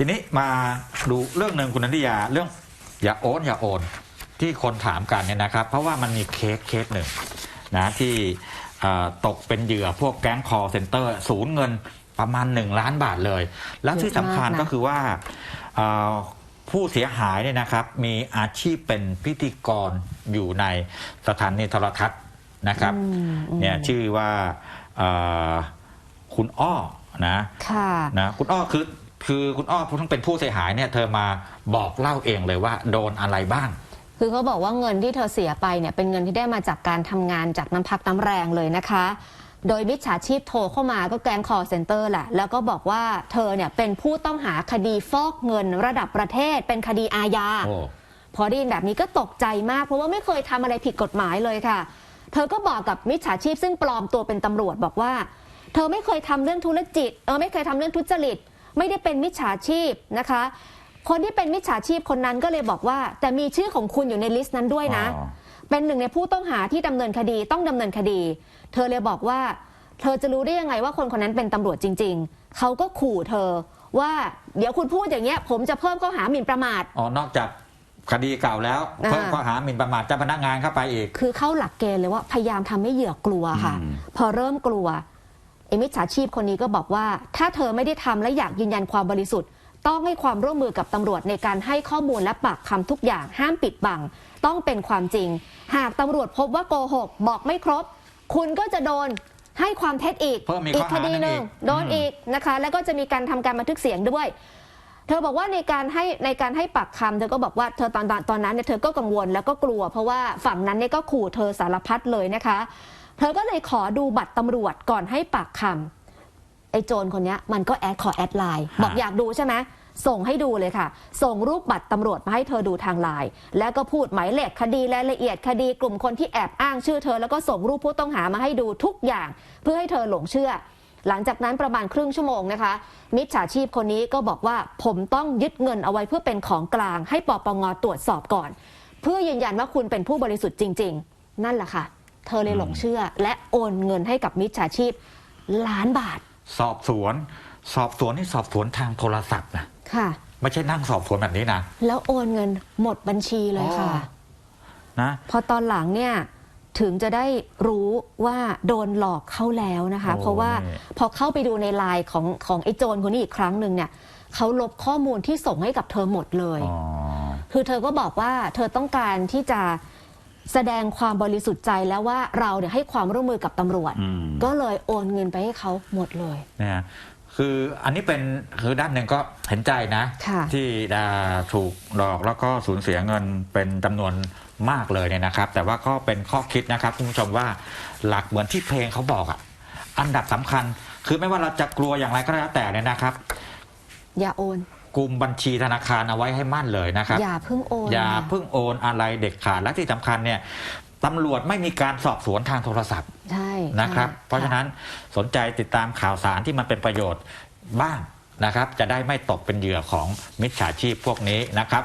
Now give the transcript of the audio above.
ทีนี้มาดูเรื่องหนึ่งคุณนันทิยาเรื่องอย่าโอนอย่าโอน ที่คนถามกันเนี่ยนะครับ เพราะว่ามันมีเคสเคสหนึ่งนะที่เอ่อตกเป็นเหยื่อพวกแก๊งคอเซ็นเตอร์สูญเงินประมาณ 1 ล้านบาทเลย แล้วที่สำคัญเยอะมากนะก็คือว่าเอ่อผู้เสียหายเนี่ยนะครับ มีอาชีพเป็นพิธีกรอยู่ในสถานีโทรทัศน์นะครับอืมอืมเนี่ยชื่อว่าเอ่อคุณอ้อนะค่ะนะคุณอ้อคือ คือคุณอ้อผู้ทั้งเป็นผู้เสียหายเนี่ยเธอมาบอกเล่าเองเลยว่าโดนอะไรบ้าง คือเขาบอกว่าเงินที่เธอเสียไปเนี่ยเป็นเงินที่ได้มาจากการทำงานจากน้ำพักน้ำแรงเลยนะคะ โดยมิจฉาชีพโทรเข้ามาก็แกล้งคอเซ็นเตอร์แหละ แล้วก็บอกว่าเธอเนี่ยเป็นผู้ต้องหาคดีฟอกเงินระดับประเทศ เป็นคดีอาญา โอ้ พอได้ยินแบบนี้ก็ตกใจมาก เพราะว่าไม่เคยทำอะไรผิดกฎหมายเลยค่ะ เธอก็บอกกับมิจฉาชีพซึ่งปลอมตัวเป็นตำรวจบอกว่า เธอไม่เคยทำเรื่องธุรกิจเออไม่เคยทำเรื่องทุจริต ไม่ได้เป็นมิจฉาชีพนะคะ คนที่เป็นมิจฉาชีพคนนั้นก็เลยบอกว่า แต่มีชื่อของคุณอยู่ในลิสต์นั้นด้วยนะอ๋อเป็นหนึ่งในผู้ต้องหาที่ดำเนินคดีต้องดำเนินคดี เธอเลยบอกว่า เธอจะรู้ได้ยังไงว่าคนคนนั้นเป็นตำรวจจริง ๆ เขาก็ขู่เธอว่าเดี๋ยวคุณพูดอย่างเงี้ย ผมจะเพิ่มข้อหาหมิ่นประมาทอ๋อนอกจากคดีเก่าแล้วอ่าเพิ่มข้อหาหมิ่นประมาทเจ้าพนักงานเข้าไปอีก คือเข้าหลักเกณฑ์เลยว่าพยายามทำให้เหยื่อกลัวค่ะอืมพอเริ่มกลัว ไอ้มิจฉาชีพคนนี้ก็บอกว่า ถ้าเธอไม่ได้ทำและอยากยืนยันความบริสุทธิ์ ต้องให้ความร่วมมือกับตำรวจในการให้ข้อมูลและปากคำทุกอย่างห้ามปิดบัง ต้องเป็นความจริง หากตำรวจพบว่าโกหก บอกไม่ครบ คุณก็จะโดนให้ความเท็จอีกเพิ่มอีกอีข้กอคหาดีหนึ่งหนึ่งอีกโดนอืมอีกนะคะ แล้วก็จะมีการทำการบันทึกเสียงด้วย เธอบอกว่าในการให้ในการให้ปากคำเธอก็บอกว่าเธอตอนตอนตอนนั้นเนี่ยเธอก็กังวลแล้วก็กลัว เพราะว่าฝั่งนั้นเนี่ยก็ขู่เธอสารพัดเลยนะคะ เธอก็เลยขอดูบัตรตำรวจก่อนให้ปากคำไอ้โจรคนเนี้ยมันก็แอดขอแอดไลน์บอกอยากดูใช่ไหมส่งให้ดูเลยค่ะ ส่งรูปบัตรตำรวจมาให้เธอดูทางไลน์แล้วก็พูดหมายเลขคดีรายละเอียดคดีกลุ่มคนที่แอบอ้างชื่อเธอ แล้วก็ส่งรูปผู้ต้องหามาให้ดูทุกอย่าง เพื่อให้เธอหลงเชื่อ หลังจากนั้นประมาณครึ่งชั่วโมงนะคะ มิจฉาชีพคนนี้ก็บอกว่าผมต้องยึดเงินเอาไว้เพื่อเป็นของกลาง ให้ปปงตรวจสอบก่อน เพื่อยืนยันว่าคุณเป็นผู้บริสุทธิ์จริง ๆ นั่นแหละค่ะ เธอเลยหลงเชื่อ และโอนเงินให้กับมิจฉาชีพล้านบาท สอบสวน สอบสวนนี่สอบสวนทางโทรศัพท์นะค่ะ ไม่ใช่นั่งสอบสวนแบบนี้นะแล้วโอนเงินหมดบัญชีเลยค่ะอ๋อนะ พอตอนหลังเนี่ยถึงจะได้รู้ว่าโดนหลอกเข้าแล้วนะคะโอ้เพราะว่านี่พอเข้าไปดูในไลน์ของของไอ้โจรคนนี้อีกครั้งหนึ่งเนี่ยเขาลบข้อมูลที่ส่งให้กับเธอหมดเลยอ๋อคือเธอก็บอกว่าเธอต้องการที่จะ แสดงความบริสุทธิ์ใจแล้วว่าเราเนี่ยให้ความร่วมมือกับตำรวจ อืม ก็เลยโอนเงินไปให้เขาหมดเลยเนี่ยคืออันนี้เป็นคือด้านหนึ่งก็เห็นใจนะ ค่ะที่อ่าถูกหลอกแล้วก็สูญเสียเงินเป็นจำนวนมากเลยเนี่ยนะครับ แต่ว่าก็เป็นข้อคิดนะครับคุณผู้ชมว่าหลักเหมือนที่เพลงเขาบอกอะอันดับสำคัญ คือไม่ว่าเราจะกลัวอย่างไรก็แล้วแต่เนี่ยนะครับ อย่าโอน กลุ่มบัญชีธนาคารเอาไว้ให้มั่นเลยนะครับ อย่าเพิ่งโอนอย่าค่ะเพิ่งโอนอะไรเด็ดขาดและที่สำคัญเนี่ยตำรวจไม่มีการสอบสวนทางโทรศัพท์ใช่นะครับใช่เพราะฉะนั้นสนใจติดตามข่าวสารที่มันเป็นประโยชน์บ้างนะครับ จะได้ไม่ตกเป็นเหยื่อของมิจฉาชีพพวกนี้นะครับ